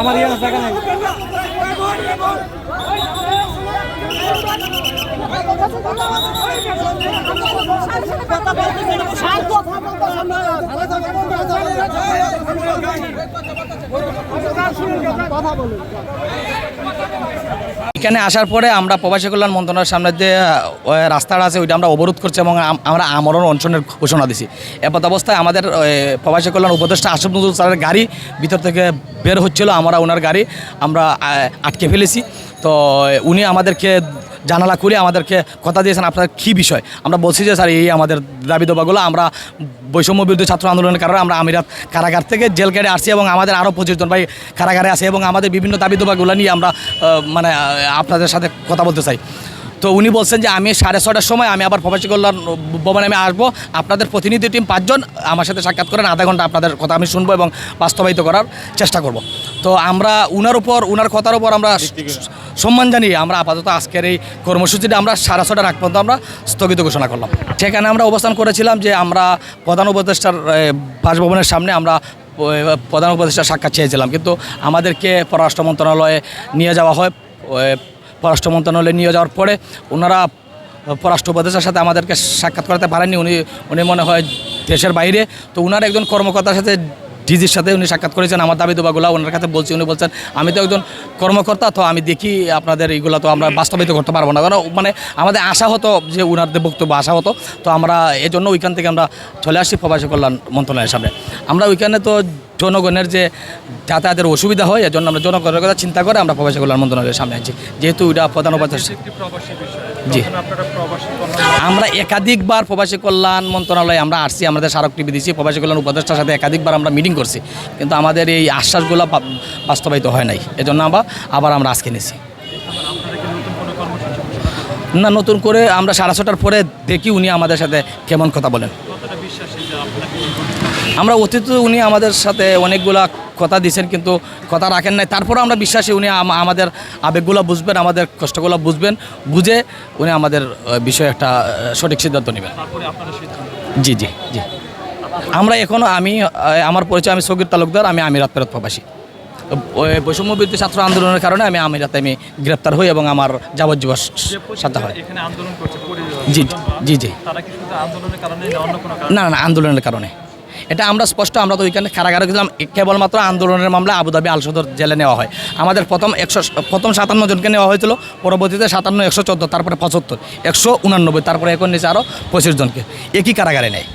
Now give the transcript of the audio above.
আমার ইয়ে জায়গা নাই। এখানে আসার পরে আমরা প্রবাসী কল্যাণ মন্ত্রণালয়ের সামনে যে রাস্তাটা আছে, ওইটা আমরা অবরোধ করছি এবং আমরা আমরণ অঞ্চলের ঘোষণা দিছি। এপত অবস্থায় আমাদের প্রবাসী কল্যাণ উপদেষ্টা আশফ নজরুল স্যারের গাড়ি ভিতর থেকে বের হচ্ছিল, আমরা ওনার গাড়ি আমরা আটকে ফেলেছি। তো উনি আমাদেরকে জানালা খুলে আমাদেরকে কথা দিয়েছেন আপনার কী বিষয়? আমরা বলছি যে, স্যার, এই আমাদের দাবি দাবাগুলো আমরা বৈষম্য বিরোধী ছাত্র আন্দোলনের কারণে আমরা আমিরাত কারাগার থেকে জেল কেটে আসছি এবং আমাদের আরও পঁচিশ জন ভাই কারাগারে আছে এবং আমাদের বিভিন্ন দাবি দাবাগুলো নিয়ে আমরা মানে আপনাদের সাথে কথা বলতে চাই। তো উনি বলছেন যে, আমি সাড়ে ছটার সময় আমি আবার প্রবাসী কল্যাণ ভবনে আমি আসব। আপনাদের প্রতিনিধি টিম পাঁচজন আমার সাথে সাক্ষাৎ করেন। আধা ঘণ্টা আপনাদের কথা আমি শুনব এবং বাস্তবায়িত করার চেষ্টা করব। তো আমরা উনার উপর, উনার কথার উপর আমরা সম্মান জানিয়ে আমরা আপাতত আজকের এই কর্মসূচিটা আমরা সাড়ে ছটার আগ পর্যন্ত আমরা স্থগিত ঘোষণা করলাম। সেখানে আমরা অবস্থান করেছিলাম যে আমরা প্রধান উপদেষ্টার বাসভবনের সামনে আমরা প্রধান উপদেষ্টার সাক্ষাৎ চেয়েছিলাম। কিন্তু আমাদেরকে পররাষ্ট্র মন্ত্রণালয়ে নিয়ে যাওয়া হয় পররাষ্ট্র মন্ত্রণালয়ে নিয়ে যাওয়ার পরে ওনারা পররাষ্ট্র উপদেষ্টার সাথে আমাদেরকে সাক্ষাৎ করাতে পারেননি। উনি উনি মনে হয় দেশের বাইরে। তো উনার একজন কর্মকর্তার সাথে ডিজির সাথে উনি সাক্ষাৎ করেছেন আমার দাবি দেবাগুলো ওনার কাছে বলছি উনি বলছেন আমি তো একজন কর্মকর্তা তো আমি দেখি আপনাদের এইগুলো তো আমরা বাস্তবায়িত করতে পারব না। কারণ মানে আমাদের আশা হতো যে ওনারদের বক্তব্য আশা হতো তো আমরা এজন্য জন্য ওইখান থেকে আমরা চলে আসি প্রবাসী কল্যাণ মন্ত্রণালয়ের সামনে। আমরা ওইখানে তো জনগণের যে যাতায়াতের অসুবিধা হয় এজন্য আমরা জনগণের কথা চিন্তা করে আমরা প্রবাসী কল্যাণ মন্ত্রণালয়ের সামনে আছি। যেহেতু ওইটা প্রধান বিষয়। জি। আমরা একাধিকবার প্রবাসী কল্যাণ মন্ত্রণালয়ে আমরা আসছি আমাদের স্মারকলিপি দিয়েছি প্রবাসী কল্যাণ উপদেষ্টার সাথে একাধিকবার আমরা মিটিং করছি। কিন্তু আমাদের এই আশ্বাসগুলো বাস্তবায়িত হয় নাই। এজন্য আমরা আবার আমরা আজকে নিয়েছি? না নতুন করে আমরা সাড়ে ছটার পরে দেখি উনি আমাদের সাথে কেমন কথা বলেন কতটা বিশ্বাসী যে আপনাকে আমরা অতীত উনি আমাদের সাথে অনেকগুলা কথা দিয়েছেন কিন্তু কথা রাখেন নাই। তারপরে আমরা বিশ্বাসী উনি আমাদের আবেগগুলো বুঝবেন আমাদের কষ্টগুলো বুঝবেন বুঝে উনি আমাদের বিষয়ে একটা সঠিক সিদ্ধান্ত নেবেন। তারপরে আপনারা সিদ্ধান্ত জি জি জি। আমরা এখনও আমি আমার পরিচয় আমি সগির তালুকদার আমি আমিরাত ফেরত প্রবাসী। ওই বৈষম্য বিরোধী ছাত্র আন্দোলনের কারণে আমি আমিরাতে আমি গ্রেপ্তার হই এবং আমার যাবজ্জীব সাথা হয়। জি জি জি। না না আন্দোলনের কারণে। এটা আমরা স্পষ্ট, আমরা তো ওইখানে কারাগারে গেছিলাম। কেবলমাত্র আন্দোলনের মামলা আবুধাবি আলসদর জেলে নেওয়া হয়। আমাদের প্রথম একশো প্রথম সাতান্ন জনকে নেওয়া হয়েছিল, পরবর্তীতে সাতান্ন, একশো চোদ্দ, তারপরে পঁচাত্তর, একশো উনানব্বই, তারপরে এখন নিচে আরও পঁচিশ জনকে। একই কারাগারে নেয়?